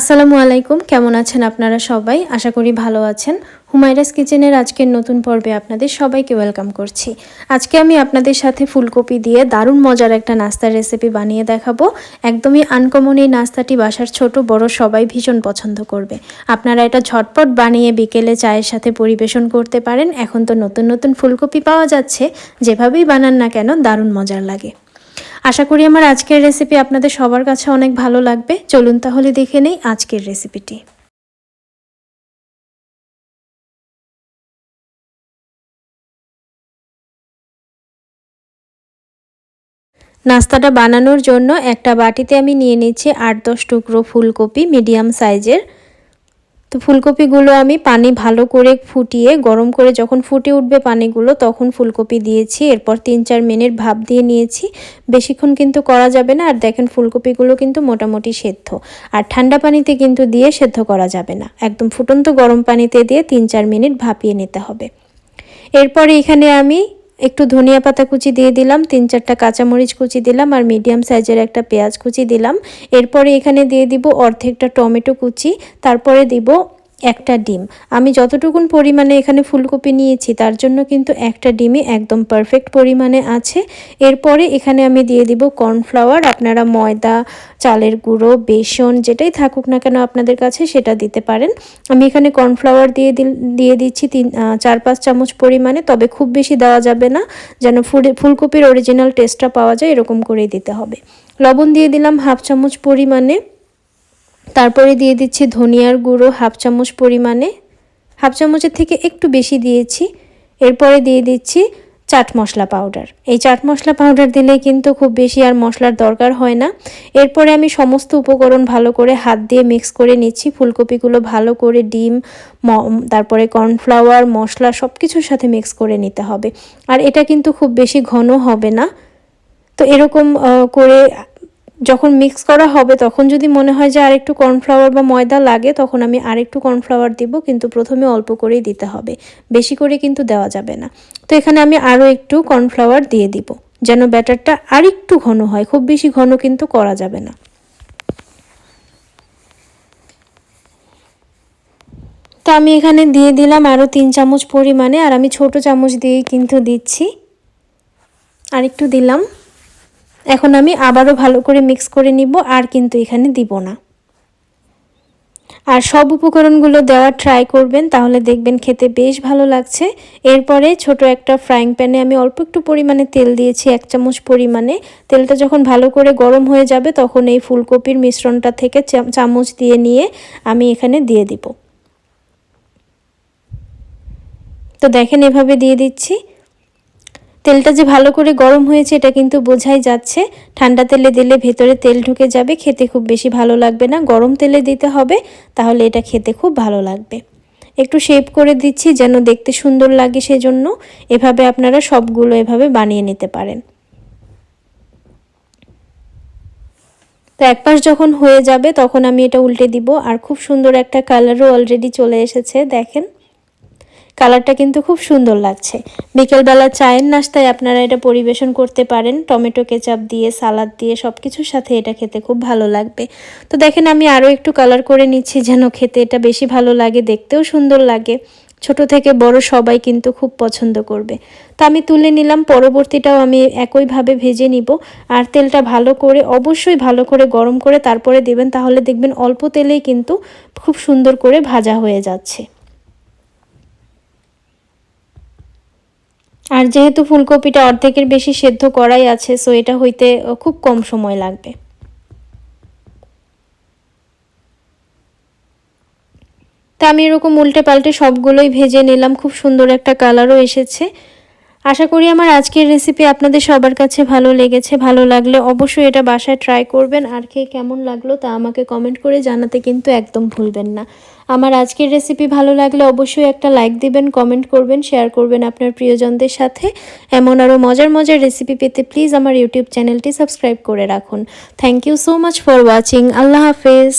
আসসালামু আলাইকুম। কেমন আছেন আপনারা সবাই? আশা করি ভালো আছেন। হুমায়রাস কিচেনের আজকের নতুন পর্বে আপনাদের সবাইকে ওয়েলকাম করছি। আজকে আমি আপনাদের সাথে ফুলকপি দিয়ে দারুণ মজার একটা নাস্তার রেসিপি বানিয়ে দেখাবো। একদমই আনকমন এই নাস্তাটি বাসার ছোট, বড় সবাই ভীষণ পছন্দ করবে। আপনারা এটা ঝটপট বানিয়ে বিকেলে চায়ের সাথে পরিবেশন করতে পারেন। এখন তো নতুন নতুন ফুলকপি পাওয়া যাচ্ছে। যেভাবেই বানান না কেন, দারুণ মজার লাগে। আশা করি আমার আজকের রেসিপি আপনাদের সবার কাছে অনেক ভালো লাগবে। চলুন তাহলে দেখে নেই আজকের রেসিপিটি নাস্তাটা বানানোর জন্য একটা বাটিতে আমি নিয়ে নিচ্ছি আট দশ টুকরো ফুলকপি মিডিয়াম সাইজের। তো ফুলকপিগুলো আমি পানি ভালো করে ফুটিয়ে, গরম করে যখন ফুটে উঠবে পানিগুলো, তখন ফুলকপি দিয়েছি। এরপর তিন চার মিনিট ভাপ দিয়ে নিয়েছি। বেশিক্ষণ কিন্তু করা যাবে না। আর দেখেন ফুলকপিগুলো কিন্তু মোটামুটি সেদ্ধ। আর ঠান্ডা পানিতে কিন্তু দিয়ে সেদ্ধ করা যাবে না। একদম ফুটন্ত গরম পানিতে দিয়ে তিন চার মিনিট ভাপিয়ে নিতে হবে। এরপরে এখানে আমি একটু ধনিয়া পাতা কুচি দিয়ে দিলাম, তিন চারটা কাঁচামরিচ কুচি দিলাম আর মিডিয়াম সাইজের একটা পেঁয়াজ কুচি দিলাম। এরপরে এখানে দিয়ে দিব অর্ধেকটা টমেটো কুচি, তারপরে দিব একটা ডিম। আমি যতটুকুন পরিমাণে এখানে ফুলকপি নিয়েছি, তার জন্য কিন্তু একটা ডিমই একদম পারফেক্ট পরিমাণে আছে। এরপরে এখানে আমি দিয়ে দিব কর্নফ্লাওয়ার আপনারা ময়দা, চালের গুঁড়ো, বেসন, যেটাই থাকুক না কেন আপনাদের কাছে সেটা দিতে পারেন। আমি এখানে কর্নফ্লাওয়ার দিয়ে দিয়ে দিচ্ছি তিন চার, পাঁচ চামচ পরিমাণে, তবে খুব বেশি দেওয়া যাবে না। যেন ফুলকপির অরিজিনাল টেস্টটা পাওয়া যায়, এরকম করেই দিতে হবে। লবণ দিয়ে দিলাম হাফ চামচ পরিমাণে। তারপরে দিয়ে দিচ্ছি ধনিয়ার গুঁড়ো হাফ চামচ পরিমাণে। হাফ চামচের থেকে একটু বেশি দিয়েছি। এরপরে দিয়ে দিচ্ছি চাট মশলা পাউডার। এই চাট মশলা পাউডার দিলে কিন্তু খুব বেশি আর মশলার দরকার হয় না। এরপরে আমি সমস্ত উপকরণ ভালো করে হাত দিয়ে মিক্স করে নিচ্ছি। ফুলকপিগুলো ভালো করে ডিম তারপরে কর্নফ্লাওয়ার মশলা সব কিছুর সাথে মিক্স করে নিতে হবে। আর এটা কিন্তু খুব বেশি ঘন হবে না। তো এরকম করে যখন মিক্স করা হবে, তখন যদি মনে হয় যে আরেকটু কর্নফ্লাওয়ার বা ময়দা লাগে, তখন আমি আরেকটু কর্নফ্লাওয়ার দিব, কিন্তু প্রথমে অল্প করেই দিতে হবে। বেশি করে কিন্তু দেওয়া যাবে না। তো এখানে আমি আরও একটু কর্নফ্লাওয়ার দিয়ে দিব, যেন ব্যাটারটা আরেকটু ঘন হয়। খুব বেশি ঘন কিন্তু করা যাবে না। তো আমি এখানে দিয়ে দিলাম আরও তিন চামচ পরিমাণে, আর আমি ছোট চামচ দিয়েই কিন্তু দিচ্ছি। আর একটু দিলাম। এখন আমি আবারও ভালো করে মিক্স করে নিব, আর কিন্তু এখানে দিব না। আর সব উপকরণগুলো দেওয়ার ট্রাই করবেন, তাহলে দেখবেন খেতে বেশ ভালো লাগছে। এরপরে ছোট একটা ফ্রাইং প্যানে আমি অল্প একটু পরিমাণে তেল দিয়েছি, এক চামচ পরিমাণে। তেলটা যখন ভালো করে গরম হয়ে যাবে, তখন এই ফুলকপির মিশ্রণটা থেকে চামচ দিয়ে নিয়ে আমি এখানে দিয়ে দিব। তো দেখেন এভাবে দিয়ে দিচ্ছি। তেলটা যে ভালো করে গরম হয়েছে, এটা কিন্তু বোঝাই যাচ্ছে। ঠান্ডা তেলে দিলে ভেতরে তেল ঢুকে যাবে, খেতে খুব বেশি ভালো লাগবে না। গরম তেলে দিতে হবে, তাহলে এটা খেতে খুব ভালো লাগবে। একটু শেপ করে দিচ্ছি যেন দেখতে সুন্দর লাগে সেজন্য। এভাবে আপনারা সবগুলো এভাবে বানিয়ে নিতে পারেন। তো এক পাশ যখন হয়ে যাবে, তখন আমি এটা উল্টে দিব। আর খুব সুন্দর একটা কালারও অলরেডি চলে এসেছে, দেখেন। কালারটা কিন্তু খুব সুন্দর লাগছে। বিকেলবেলা চায়ের নাস্তায় আপনারা এটা পরিবেশন করতে পারেন। টমেটো কেচাপ দিয়ে, সালাদ দিয়ে সব কিছুর সাথে এটা খেতে খুব ভালো লাগবে। তো দেখেন আমি আরও একটু কালার করে নিচ্ছি যেন খেতে এটা বেশি ভালো লাগে, দেখতেও সুন্দর লাগে। ছোট থেকে বড় সবাই কিন্তু খুব পছন্দ করবে। তো আমি তুলে নিলাম, পরবর্তীটাও আমি একইভাবে ভেজে নিব। আর তেলটা ভালো করে, অবশ্যই ভালো করে গরম করে তারপরে দেবেন, তাহলে দেখবেন অল্প তেলেই কিন্তু খুব সুন্দর করে ভাজা হয়ে যাচ্ছে। আর যেহেতু ফুলকপিটা অর্ধেকের বেশি সেদ্ধ করাই আছে সো এটা হইতে খুব কম সময় লাগবে। তা আমি এরকম উল্টে পাল্টে সবগুলোই ভেজে নিলাম, খুব সুন্দর একটা কালারও এসেছে। আশা করি আমার আজকের রেসিপি আপনাদের সবার কাছে ভালো লেগেছে, ভালো লাগলে অবশ্যই এটা বাসায় ট্রাই করবেন। আর খেয়ে কেমন লাগল তা আমাকে কমেন্ট করে জানাতে কিন্তু একদম ভুলবেন না। আমার আজকের রেসিপি ভালো লাগলে অবশ্যই একটা লাইক দিবেন কমেন্ট করবেন শেয়ার করবেন আপনার প্রিয়জনদের সাথে। এমন আরও মজার মজার রেসিপি পেতে প্লিজ আমার ইউটিউব চ্যানেলটি সাবস্ক্রাইব করে রাখুন। Thank you so much for watching আল্লাহ হাফেজ।